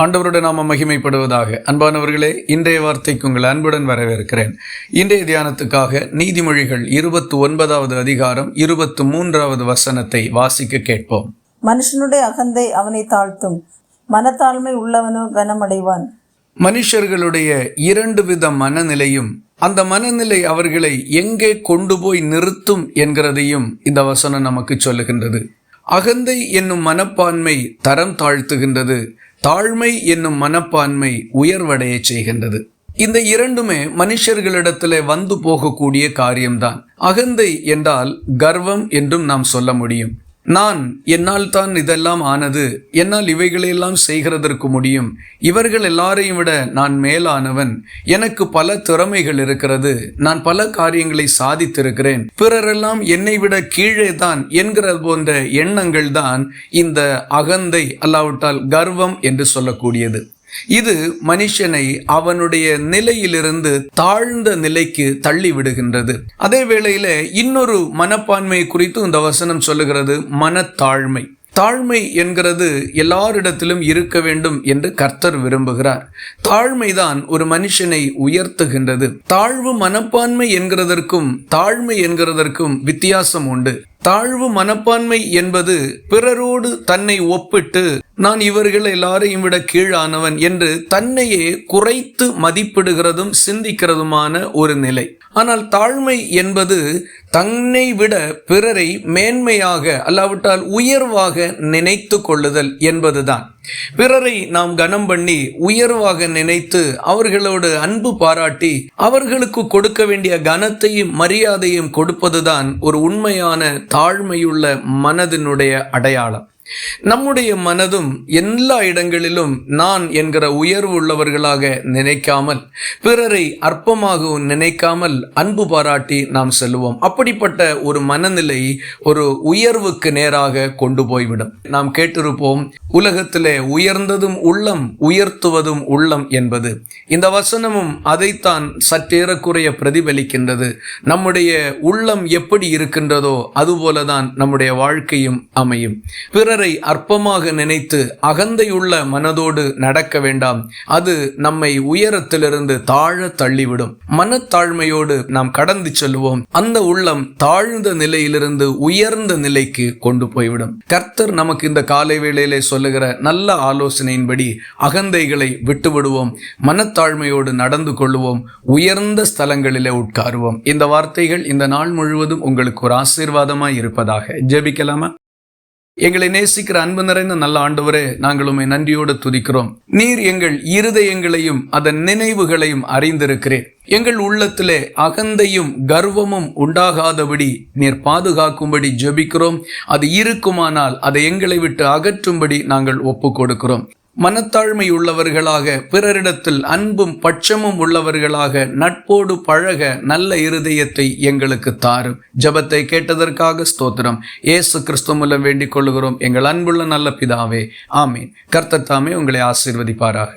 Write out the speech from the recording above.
ஆண்டவருடைய நாம மகிமைப்படுவதாக. அன்பானவர்களே இன்றைய வார்த்தைக்கு உங்கள் அன்புடன் வரவேற்கிறேன். இன்றைய தியானத்துக்காக நீதிமொழிகள் இருபத்தி ஒன்பதாவது அதிகாரம் இருபத்தி மூன்றாவது வசனத்தை வாசிக்க கேட்போம். மனுஷனுடைய அகந்தை அவனை தாழ்த்தும். மனத்தாழ்மை உள்ளவனோ கனமடைவான். மனுஷர்களுடைய இரண்டு வித மனநிலையும் அந்த மனநிலை அவர்களை எங்கே கொண்டு போய் நிறுத்தும் என்கிறதையும் இந்த வசனம் நமக்கு சொல்லுகின்றது. அகந்தை என்னும் மனப்பான்மை தரம் தாழ்த்துகின்றது. தாழ்மை என்னும் மனப்பான்மை உயர்வடைய செய்கின்றது. இந்த இரண்டுமே மனுஷர்களிடத்தில் வந்து போகக்கூடிய காரியம்தான். அகந்தை என்றால் கர்வம் என்றும் நாம் சொல்ல முடியும். நான் என்னால் தான் இதெல்லாம் ஆனது? என்னால் இவைகளையெல்லாம் செய்கிறதற்கு முடியும். இவர்கள் எல்லாரையும் விட நான் மேலானவன். எனக்கு பல திறமைகள் இருக்கிறது. நான் பல காரியங்களை சாதித்திருக்கிறேன். பிறரெல்லாம் என்னை விட கீழே தான் என்கிற போன்ற எண்ணங்கள் தான் இந்த அகந்தை அல்லாவிட்டால் கர்வம் என்று சொல்லக்கூடியது. இது மனுஷனை அவனுடைய நிலையிலிருந்து தாழ்ந்த நிலைக்கு தள்ளி விடுகின்றது அதே வேளையில இன்னொரு மனப்பான்மை குறித்து இந்த வசனம் சொல்லுகிறது மனத்தாழ்மை. தாழ்மை என்கிறது எல்லாரிடத்திலும் இருக்க வேண்டும் என்று கர்த்தர் விரும்புகிறார். தாழ்மைதான் ஒரு மனுஷனை உயர்த்துகின்றது. தாழ்வு மனப்பான்மை என்கிறதற்கும் தாழ்மை என்கிறதற்கும் வித்தியாசம் உண்டு. தாழ்வு மனப்பான்மை என்பது பிறரோடு தன்னை ஒப்பிட்டு நான் இவர்கள் எல்லாரையும் விட கீழானவன் என்று தன்னையே குறைத்து மதிப்பிடுகிறதும் சிந்திக்கிறதுமான ஒரு நிலை. ஆனால் தாழ்மை என்பது தன்னை விட பிறரை மேன்மையாக அல்லாவிட்டால் உயர்வாக நினைத்து கொள்ளுதல் என்பதுதான். பிறரை நாம் கனம் பண்ணி உயர்வாக நினைத்து அவர்களோடு அன்பு பாராட்டி அவர்களுக்கு கொடுக்க வேண்டிய கனத்தையும் மரியாதையும் கொடுப்பதுதான் ஒரு உண்மையான தாழ்மையுள்ள மனதினுடைய அடையாளம். நம்முடைய மனதும் எல்லா இடங்களிலும் நான் என்கிற உயர்வு உள்ளவர்களாக நினைக்காமல் பிறரை அற்பமாகவும் நினைக்காமல் அன்பு பாராட்டி நாம் செல்வோம். அப்படிப்பட்ட ஒரு மனநிலை ஒரு உயர்வுக்கு நேராக கொண்டு போய்விடும். நாம் கேட்டிருப்போம் உலகத்திலே உயர்ந்ததும் உள்ளம் உயர்த்துவதும் உள்ளம் என்பது. இந்த வசனமும் அதைத்தான் சற்றேறக்குறைய பிரதிபலிக்கின்றது. நம்முடைய உள்ளம் எப்படி இருக்கின்றதோ அதுபோலதான் நம்முடைய வாழ்க்கையும் அமையும். பிறர் பிறரை அற்பமாக நினைத்து அகந்தையுள்ள மனதோடு நடக்க வேண்டாம். அது நம்மை உயரத்திலிருந்து தாழ தள்ளிவிடும். மனத்தாழ்மையோடு நாம் கடந்து செல்வோம். அந்த உள்ளம் தாழ்ந்த நிலையிலிருந்து உயர்ந்த நிலைக்கு கொண்டு போய்விடும். கர்த்தர் நமக்கு இந்த காலை வேளையிலே சொல்லுகிற நல்ல ஆலோசனையின்படி அகந்தைகளை விட்டு விடுவோம் மனத்தாழ்மையோடு நடந்து கொள்வோம். உயர்ந்த ஸ்தலங்களிலே உட்காருவோம். இந்த வார்த்தைகள் இந்த நாள் முழுவதும் உங்களுக்கு ஒரு ஆசீர்வாதமாய் இருப்பதாக. ஜெபிக்கலாமா? எங்களை நேசிக்கிற அன்பு நிறைந்த நல்ல ஆண்டவரே நாங்கள் உண்மை நன்றியோடு துதிக்கிறோம். நீர் எங்கள் இருதயங்களையும் அதன் நினைவுகளையும் அறிந்திருக்கிறேன் எங்கள் உள்ளத்திலே அகந்தையும் கர்வமும் உண்டாகாதபடி நீர் பாதுகாக்கும்படி ஜெபிக்கிறோம். அது இருக்குமானால் அதை எங்களை விட்டு அகற்றும்படி நாங்கள் ஒப்பு கொடுக்கிறோம் மனத்தாழ்மை உள்ளவர்களாக பிறரிடத்தில் அன்பும் பட்சமும் உள்ளவர்களாக நட்போடு பழக நல்ல இருதயத்தை எங்களுக்கு தாரும் ஜபத்தை கேட்டதற்காக ஸ்தோத்திரம். ஏசு கிறிஸ்து மூலம் வேண்டிக் கொள்கிறோம் எங்கள் அன்புள்ள நல்ல பிதாவே ஆமீன். கர்த்தத்தாமே உங்களை ஆசீர்வதிப்பாராக.